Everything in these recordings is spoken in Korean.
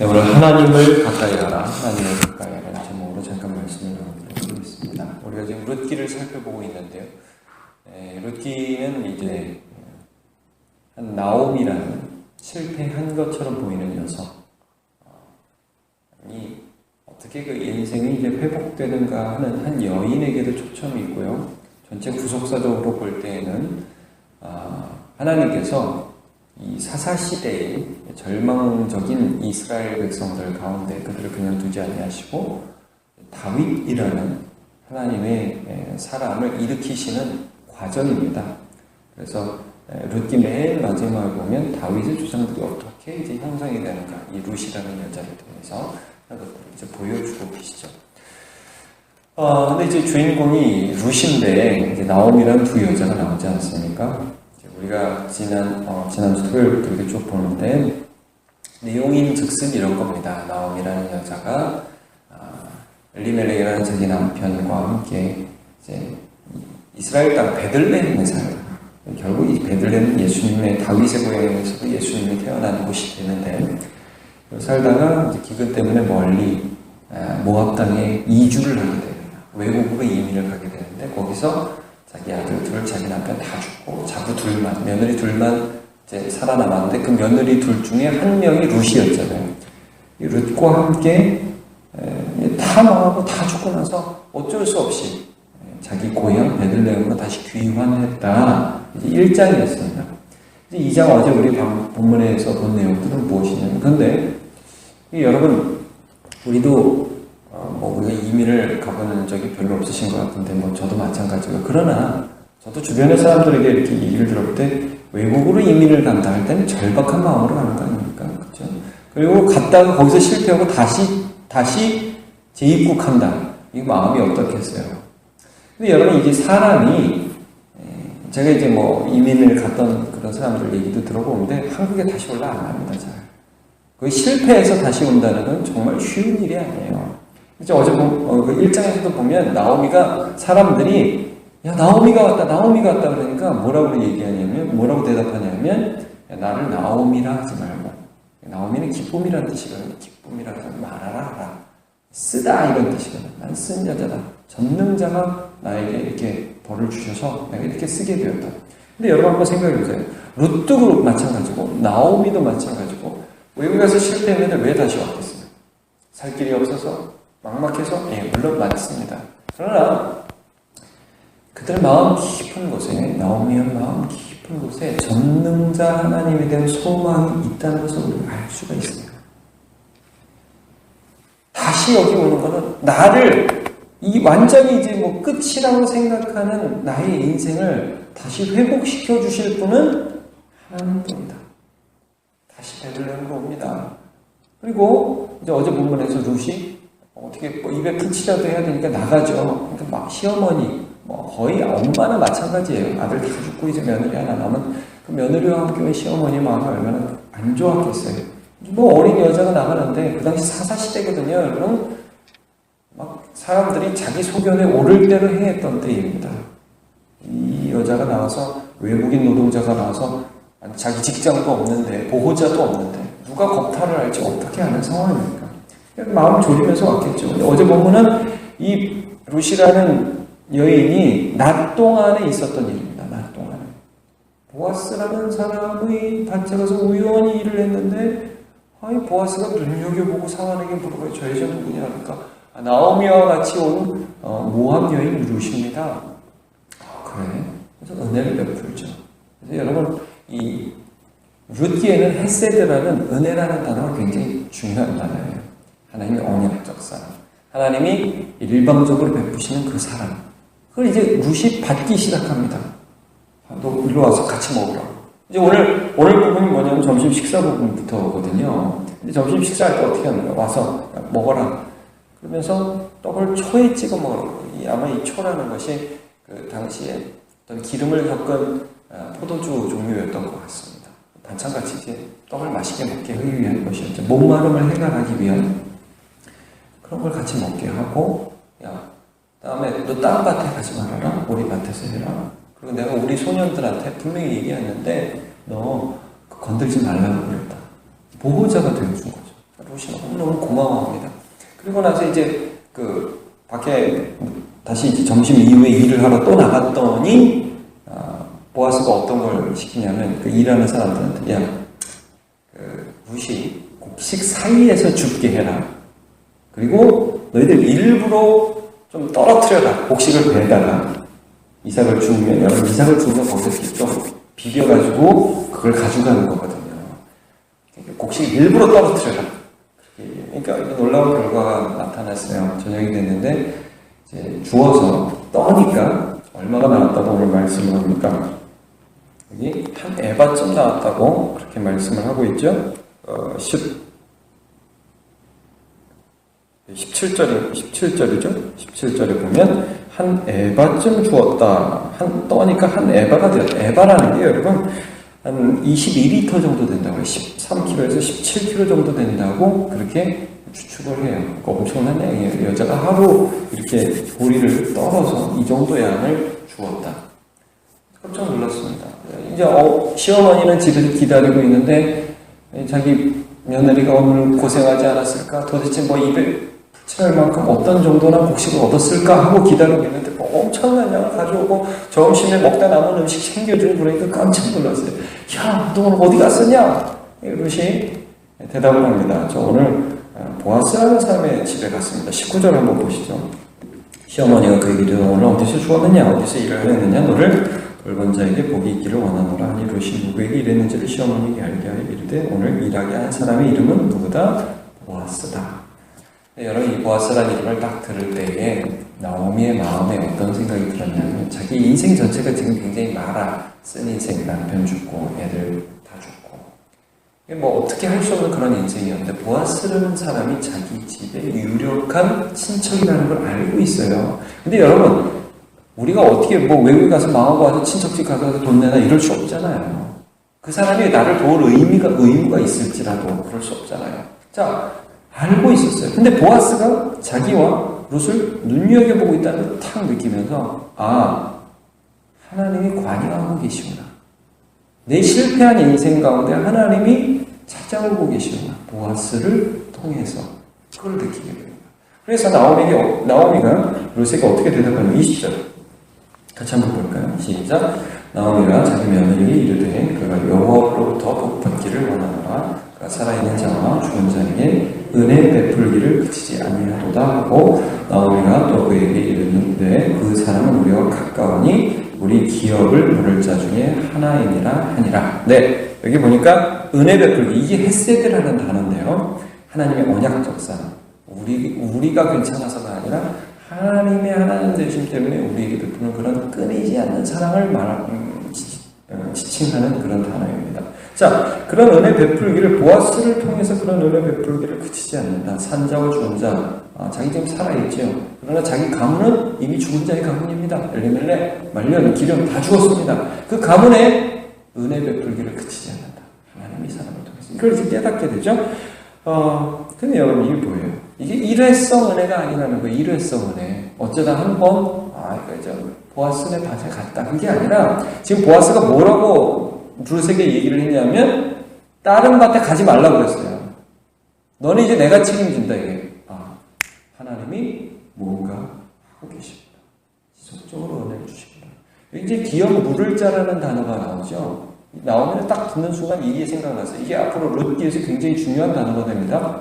네, 오늘 하나님을 가까이 하라, 하나님을 가까이 하라는 제목으로 잠깐 말씀을 하겠습니다. 우리가 지금 룻기를 살펴보고 있는데요. 네, 룻기는 이제 한 나옴이라는 실패한 것처럼 보이는 여성. 이 어떻게 그 인생이 이제 회복되는가 하는 한 여인에게도 초점이 있고요. 전체 구속사적으로 볼 때에는 아, 하나님께서 이 사사 시대의 절망적인 이스라엘 백성들 가운데 그들을 그냥 두지 아니하시고 다윗이라는 하나님의 사람을 일으키시는 과정입니다. 그래서 룻기 맨 마지막을 보면 다윗의 주장들이 어떻게 이제 형성이 되는가 이 룻이라는 여자를 통해서 이제 보여주고 계시죠. 어, 근데 이제 주인공이 룻인데 이제 나옴이라는 두 여자가 나오지 않습니까? 우리가 지난 어, 지난주 토요일부터 이렇게 쭉 보는데 내용인 즉슨 이런 겁니다. 나옴이라는 여자가 아, 엘리멜렉이라는 자기 남편과 함께 이제 이스라엘 땅 베들레헴에 살아요. 결국 이 베들레헴은 예수님의 다윗의 고향에서도 예수님이 태어난 곳이 되는데 살다가 기근 때문에 멀리 아, 모압 땅에 이주를 하게 됩니다. 외국으로 이민을 가게 되는데 거기서 자기 아들 둘, 자기 남편 다 죽고 자부 둘만, 며느리 둘만 이제 살아남았는데 그 며느리 둘 중에 한 명이 룻이었잖아요. 이 룻과 함께 다 망하고 다 죽고 나서 어쩔 수 없이 자기 고향 베들레헴으로 다시 귀환했다. 이제 1장이었습니다. 이제 2장 어제 우리 본문에서 본 내용들은 무엇이냐면, 근데 여러분, 우리도 어, 뭐 우리가 이민을 가보는 적이 별로 없으신 것 같은데 뭐 저도 마찬가지고 그러나 저도 주변의 사람들에게 이렇게 얘기를 들을 때 외국으로 이민을 간다 할 때는 절박한 마음으로 가는 거 아닙니까? 그렇죠? 그리고 갔다가 거기서 실패하고 다시 다시 재입국한다. 이 마음이 어떻겠어요? 근데 여러분 이게 사람이 제가 이제 뭐 이민을 갔던 그런 사람들 얘기도 들어보는데 한국에 다시 올라 안 합니다. 잘. 그 실패해서 다시 온다는 건 정말 쉬운 일이 아니에요. 이제 어제 어, 그 1장에서도 보면 나오미가 사람들이 야 나오미가 왔다 나오미가 왔다. 그러니까 뭐라고 얘기하냐면 뭐라고 대답하냐면 야, 나를 나오미라 하지 말고 나오미는 기쁨이라는 뜻이거든요 기쁨이라는 말하라 하라. 쓰다. 이런 뜻이거든 난쓴 여자다. 전능자가 나에게 이렇게 벌을 주셔서 내가 이렇게 쓰게 되었다. 근데 여러분 한번 생각해 보세요. 룻도 마찬가지고 나오미도 마찬가지고 외국에 가서 실패했는데 왜 다시 왔겠어요? 살 길이 없어서 막막해서 예, 물론 맞습니다. 그러나 그들 마음 깊은 곳에 나오미의 마음 깊은 곳에 전능자 하나님에 대한 소망이 있다는 것을 우리가 알 수가 있어요. 다시 여기 오는 것은 나를 이 완전히 이제 뭐 끝이라고 생각하는 나의 인생을 다시 회복시켜 주실 분은 하나님뿐이다. 다시 베들레헴으로 옵니다. 그리고 이제 어제 본문에서 루시 어떻게 뭐 입에 붙이라도 해야 되니까 나가죠. 그러니까 막 시어머니, 뭐 거의 엄마나 마찬가지예요. 아들 다 죽고 이제 며느리 하나 남은 그 며느리와 함께 온 시어머니 마음이 얼마나 안 좋았겠어요. 뭐 어린 여자가 나가는데 그 당시 사사 시대거든요. 여러분 막 사람들이 자기 소견에 오를 대로 행했던 때입니다. 이 여자가 나와서 외국인 노동자가 나와서 자기 직장도 없는데 보호자도 없는데 누가 겁탈을 할지 어떻게 하는 상황입니까? 마음 졸이면서 왔겠죠. 어제 본문은 이 루시라는 여인이 낮 동안에 있었던 일입니다. 낮 동안에. 보아스라는 사람의 밭에 가서 우연히 일을 했는데 아니 보아스가 눈여겨보고 상하에게 물어봐요. 저 여자 누구냐 그러니까 아, 나오미와 같이 온 어, 모함 여인 루시입니다. 아, 그래? 그래서 은혜를 베풀죠. 그래서 여러분 이 룻기에는 헤세드라는 은혜라는 단어가 굉장히 중요한 단어예요. 하나님의 언약적 사람. 하나님이 일방적으로 베푸시는 그 사람. 그걸 이제 루시 받기 시작합니다. 아, 너 일로 와서 같이 먹으라. 이제 오늘, 오늘 부분이 뭐냐면 점심 식사 부분부터거든요. 근데 점심 식사할 때 어떻게 하는 거야? 와서 먹어라. 그러면서 떡을 초에 찍어 먹으라고. 아마 이 초라는 것이 그 당시에 어떤 기름을 섞은 아, 포도주 종류였던 것 같습니다. 반찬같이 이제 떡을 맛있게 먹게 하기 위한 것이었죠. 목마름을 해결하기 위한 그런 걸 같이 먹게 하고, 야, 다음에 너 다른 밭에 가지 말아라. 우리 밭에서 해라. 그리고 내가 우리 소년들한테 분명히 얘기했는데, 너 건들지 말라고 그랬다. 보호자가 되어준 거죠. 그것이 너무너무 고마워합니다. 그리고 나서 이제 그 밖에 다시 이제 점심 이후에 일을 하러 또 나갔더니 아, 보아스가 어떤 걸 시키냐면 그 일하는 사람들한테 야, 그 무시 곡식 사이에서 죽게 해라. 그리고 너희들 일부러 좀 떨어뜨려라. 곡식을 배다가 이삭을 주우면 여러분 이삭을 주우면 거기서 좀 비벼가지고 그걸 가져가는 거거든요. 곡식 일부러 떨어뜨려라. 그러니까 놀라운 결과가 나타났어요. 저녁이 됐는데 이제 주워서 떠니까 얼마가 나왔다고 오늘 말씀을 합니까? 여기 한 에바쯤 나왔다고 그렇게 말씀을 하고 있죠. 어, 10, 17절이, 17절이죠? 17절에 보면, 한 에바쯤 주었다. 한, 떠니까 한 에바가 되었다. 에바라는 게 여러분, 한 22리터 정도 된다고 해요. 13kg에서 17kg 정도 된다고 그렇게 추측을 해요. 그러니까 엄청난 양이에요. 여자가 하루 이렇게 보리를 떨어서 이 정도 양을 주었다. 깜짝 놀랐습니다. 이제 어, 시어머니는 집에서 기다리고 있는데 자기 며느리가 오늘 고생하지 않았을까? 도대체 뭐 입에 붙일 만큼 어떤 정도나 곡식을 얻었을까 하고 기다리고 있는데 뭐 엄청난 양을 가져오고 점심에 먹다 남은 음식 챙겨주고 그러니까 깜짝 놀랐어요. 야, 너 오늘 어디 갔었냐? 이것이 대답을 합니다. 저 오늘 보아스라는 사람의 집에 갔습니다. 19절 한번 보시죠. 시어머니가 그에게 오늘 어디서 주었느냐? 어디서 일을 했느냐? 너를 돌본 자에게 복이 있기를 원하노라 하니 롯이 누구에게 일했는지를 시어머니에게 알게 하여 이르되 오늘 일하게 한 사람의 이름은 누구다? 보아스다. 네, 여러분 이 보아스라는 이름을 딱 들을 때에 나오미의 마음에 어떤 생각이 들었냐면 자기 인생 전체가 지금 굉장히 말아 쓴 인생 남편 죽고 애들 다 죽고 뭐 어떻게 할 수 없는 그런 인생이었는데 보아스라는 사람이 자기 집에 유력한 친척이라는 걸 알고 있어요. 근데 여러분 우리가 어떻게 뭐 외국에 가서 망하고 와서 친척집 가서 돈 내나 이럴 수 없잖아요. 그 사람이 나를 도울 의미가, 의무가 있을지라도 그럴 수 없잖아요. 자, 알고 있었어요. 근데 보아스가 자기와 룻을 눈여겨보고 있다는 걸 탁 느끼면서, 아, 하나님이 관여하고 계시구나. 내 실패한 인생 가운데 하나님이 찾아오고 계시구나. 보아스를 통해서. 그걸 느끼게 됩니다. 그래서 나오미가, 나오미가 룻에게 어떻게 대답하냐면 20절. 같이 한번 볼까요? 시작. 나오미가 자기 며느리에게 이르되 그가 여호와로부터 복 받기를 원하노라 살아있는 자와 죽은 자에게 은혜 베풀기를 그치지 아니하도다 하고 나오미가 또 그에게 이르는데 그 사람은 우리와 가까우니 우리 기업을 물을 자 중에 하나이니라 하니라. 네 여기 보니까 은혜 베풀기 이게 헤세드라는 단어인데요. 하나님의 언약적 사랑. 우리 우리가 괜찮아서가 아니라 하나님의 하나님 되심 때문에 우리에게 베푸는 그런 끊이지 않는 사랑을 말, 음, 지칭하는 그런 단어입니다. 자, 그런 은혜 베풀기를 보아스를 통해서 그런 은혜 베풀기를 그치지 않는다. 산자와 죽은 자, 아, 자기 지금 살아있죠. 그러나 자기 가문은 이미 죽은 자의 가문입니다. 엘리멜레, 말년, 기름 다 죽었습니다. 그 가문에 은혜 베풀기를 그치지 않는다. 하나님 이 사람을 통해서 이걸 이제 깨닫게 되죠. 어, 근데 여러분 이게 뭐예요? 이게 일회성 은혜가 아니라는 거예요. 일회성 은혜. 어쩌다 한 번, 아, 이거 저 보아스네 밭에 갔다. 그게 아니라 지금 보아스가 뭐라고 루세게 얘기를 했냐면 다른 밭에 가지 말라고 그랬어요. 너는 이제 내가 책임진다 이게. 아, 하나님이 뭔가 하고 계십니다. 지속적으로 은혜를 주십니다. 이제 기억 물을 자라는 단어가 나오죠. 나오면 딱 듣는 순간 이게 생각나서 이게 앞으로 롯기에서 굉장히 중요한 단어가 됩니다.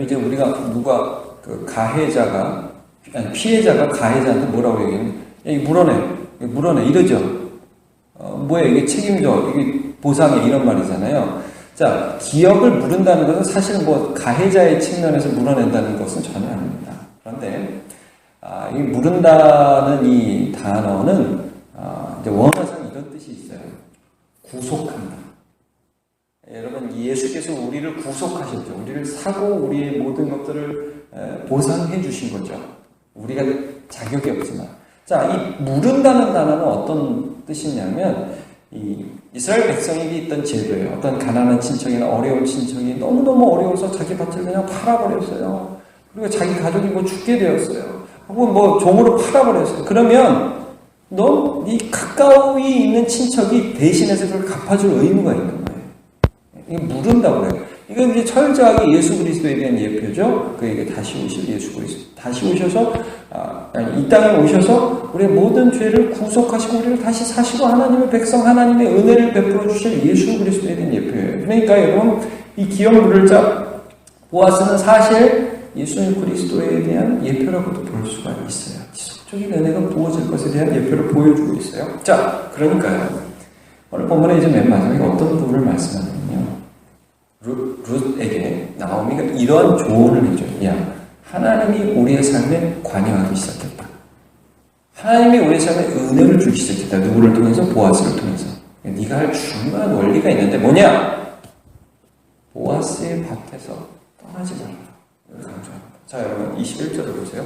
이제 우리가 누가 그 가해자가 피해자가 가해자한테 뭐라고 얘기하면 이 물어내 물어내 이러죠. 어, 뭐야 이게 책임져 이게 보상해 이런 말이잖아요. 자 기업을 물은다는 것은 사실 뭐 가해자의 측면에서 물어낸다는 것은 전혀 아닙니다. 그런데 아, 이 물은다는 이 단어는 아, 이제 원어상 이런 뜻이 있어요. 구속한다. 여러분 예수께서 우리를 구속하셨죠. 우리를 사고 우리의 모든 것들을 보상해 주신 거죠. 우리가 자격이 없지만. 자, 이 물은다는 단어는 어떤 뜻이냐면 이 이스라엘 백성에게 있던 제도예요. 어떤 가난한 친척이나 어려운 친척이 너무너무 어려워서 자기 밭을 그냥 팔아버렸어요. 그리고 자기 가족이 뭐 죽게 되었어요. 혹은 뭐 종으로 팔아버렸어요. 그러면 넌네 가까이 있는 친척이 대신해서 그걸 갚아줄 의무가 있는 거예요. 이게 물은다고 그래요. 이건 이제 철저하게 예수 그리스도에 대한 예 표죠. 그에게 다시 오실 예수 그리스도. 다시 오셔서 아, 아니, 이 땅에 오셔서 우리의 모든 죄를 구속하시고 우리를 다시 사시고 하나님의 백성 하나님의 은혜를 베풀어 주실 예수 그리스도에 대한 예표예요. 그러니까 여러분 이 기억 물을 자 보아스는 사실 예수님 그리스도에 대한 예표라고도 볼 수가 있어요. 지속적인 은혜가 부어질 것에 대한 예표를 보여주고 있어요. 자, 그러니까요. 오늘 본문에 이제 맨 마지막에 어떤 부분을 말씀하냐면요. 루, 룻에게 이러한 조언을 해줘요. 야, 하나님이 우리의 삶에 관여하기 시작했다. 하나님이 우리의 삶에 은혜를 주기 시작했다. 누구를 통해서? 보아스를 통해서. 네가 할 중요한 원리가 있는데 뭐냐? 보아스의 밭에서 떠나지 말라. 자, 여러분 21절을 보세요.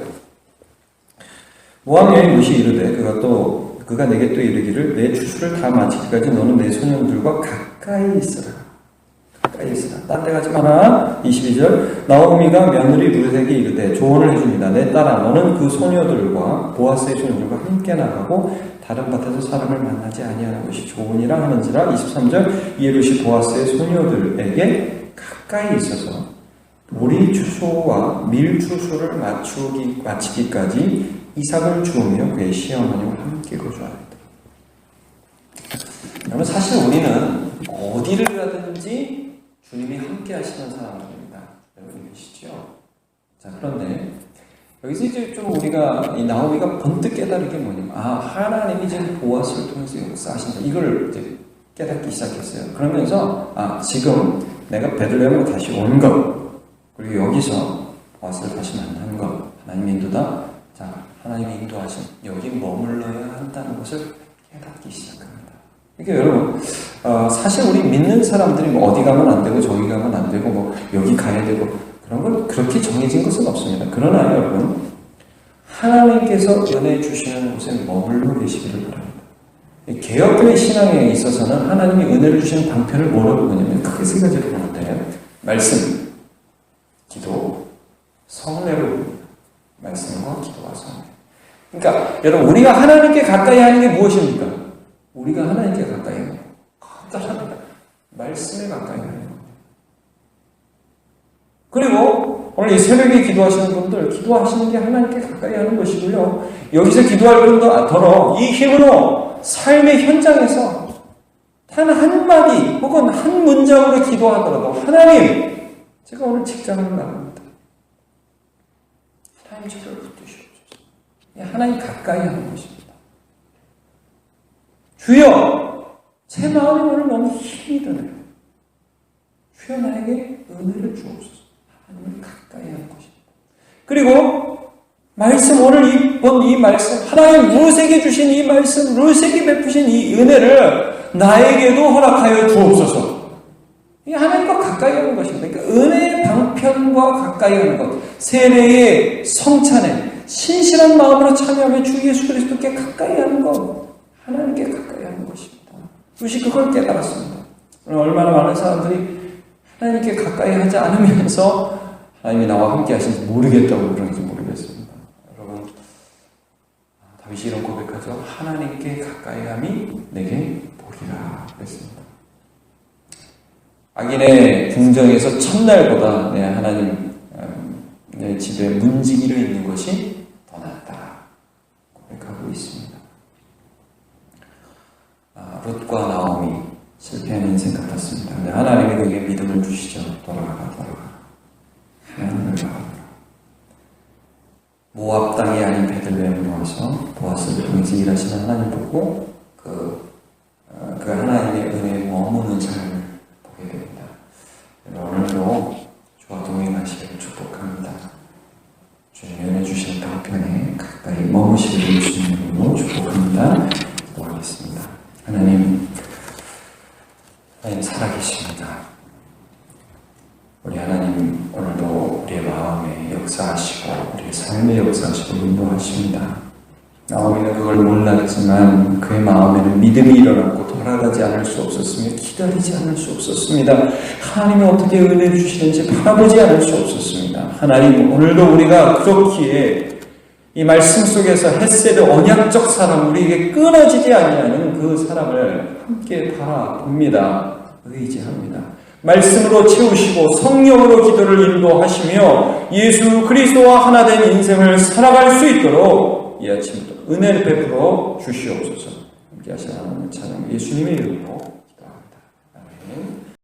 모함 여인 무시 이르되 그가 또 그가 내게 또 이르기를 내 주수를 다 마치기까지 너는 내 소년들과 가까이 있으라. 가까이 있으라. 딴데 가지 마라. 22절 나오미가 며느리 루색에 이르되 조언을 해줍니다. 내 딸아 너는 그 소녀들과 보아스의 소녀들과 함께 나가고 다른 밭에서 사람을 만나지 아니하는 것이 좋으니라 하는지라 23절 이에루시 보아스의 소녀들에게 가까이 있어서 우리 주소와 밀 주소를 맞추기 마치기까지 이삭을 주우며 그의 시어머니와 함께 거주하였다. 여러분 사실 우리는 어디를 가든지 주님이 함께 하시는 사람들입니다. 여러분 계시죠? 자 그런데 여기서 이제 좀 우리가 이 나오미가 번뜩 깨달은 게 뭐냐면 아 하나님이 지금 보아스를 통해서 역사하신다 이걸 이제 깨닫기 시작했어요. 그러면서 아 지금 내가 베들레헴으로 다시 온 것 그리고 여기서 보아스를 다시 만나는 것 하나님 인도다. 자 하나님의 인도하신 여기 머물러야 한다는 것을 깨닫기 시작합니다. 그러니까 여러분 어, 사실 우리 믿는 사람들이 뭐 어디 가면 안 되고 저기 가면 안 되고 뭐 여기 가야 되고 그런 건 그렇게 정해진 것은 없습니다. 그러나 여러분 하나님께서 은혜 주시는 곳에 머물러 계시기를 바랍니다. 개혁교회 신앙에 있어서는 하나님이 은혜를 주시는 방편을 뭐라고 보냐면 크게 세 가지로 보는데 말씀, 기도, 성례로 말씀과 기도와 성례. 그러니까 여러분 우리가 하나님께 가까이 하는 게 무엇입니까? 우리가 하나님께 가까이 하는 거. 간단합니다. 말씀에 가까이 하는 거. 그리고 오늘 이 새벽에 기도하시는 분들 기도하시는 게 하나님께 가까이 하는 것이고요. 여기서 기도할 분도 더러 이 힘으로 삶의 현장에서 단 한마디 혹은 한 문장으로 기도하더라도 하나님 제가 오늘 직장을 나갑니다. 하나님 저를 붙드시옵소서. 하나님 가까이 하는 것입니다. 주여 제 마음이 오늘 너무 힘이 드네요. 주여 나에게 은혜를 주옵소서. 하나님을 가까이 하는 것입니다. 그리고 말씀 오늘 이번 이 말씀 하나님 루색에 주신 이 말씀 루색이 베푸신 이 은혜를 나에게도 허락하여 주옵소서. 이 하나님과 가까이 하는 것입니다. 그러니까 은혜의 방편과 가까이 하는 것, 세례의 성찬에 신실한 마음으로 참여하며 주 예수 그리스도께 가까이 하는 것, 하나님께 가까이 하는 것입니다. 루시 그걸 깨달았습니다. 얼마나 많은 사람들이 하나님께 가까이 하지 않으면서 하나님이 나와 함께 하신지 모르겠다고 그러는지 모르겠습니다. 여러분, 다윗이 이런 고백하죠. 하나님께 가까이 함이 내게 복이라 그랬습니다. 악인의 궁정에서 첫날보다 내 하나님 내 집에 문지기를 있는 것이 더 낫다 고백하고 있습니다. 아, 룻과 나오미 실패한 인생 같았습니다. 근데 하나님이 그에게 믿음을 주시죠. 돌아가라, 돌아가라. 하나님을 바라보라. 모압 땅이 아닌 와서 보아스를 통해서 일하시는 하나님 보고 그, 어, 그 하나님의 은혜에 머무는 삶을 보게 됩니다. 오늘도 주와 동행하시기를 축복합니다. 주님 은혜 주신 방편에 가까이 머무시기를 주님 으로 축복합니다. 기도하겠습니다. 하나님, 하나님 살아계십니다. 우리 하나님 오늘도 우리의 마음에 역사하시고 우리의 삶에 역사하시고 인도하십니다. 나오미는 몰랐지만 그의 마음에는 믿음이 일어났고 돌아가지 않을 수 없었으며 기다리지 않을 수 없었습니다. 하나님이 어떻게 은혜 주시는지 바라보지 않을 수 없었습니다. 하나님 오늘도 우리가 그렇기에 이 말씀 속에서 햇세의 언약적 사랑 우리에게 끊어지지 아니하는 그 사랑을 함께 바라봅니다. 의지합니다. 말씀으로 채우시고 성령으로 기도를 인도하시며 예수 그리스도와 하나 된 인생을 살아갈 수 있도록 이 아침부터 은혜를 베풀어 주시옵소서. 함께 하시는 찬양 예수님의 이름으로 기도합니다. 아멘.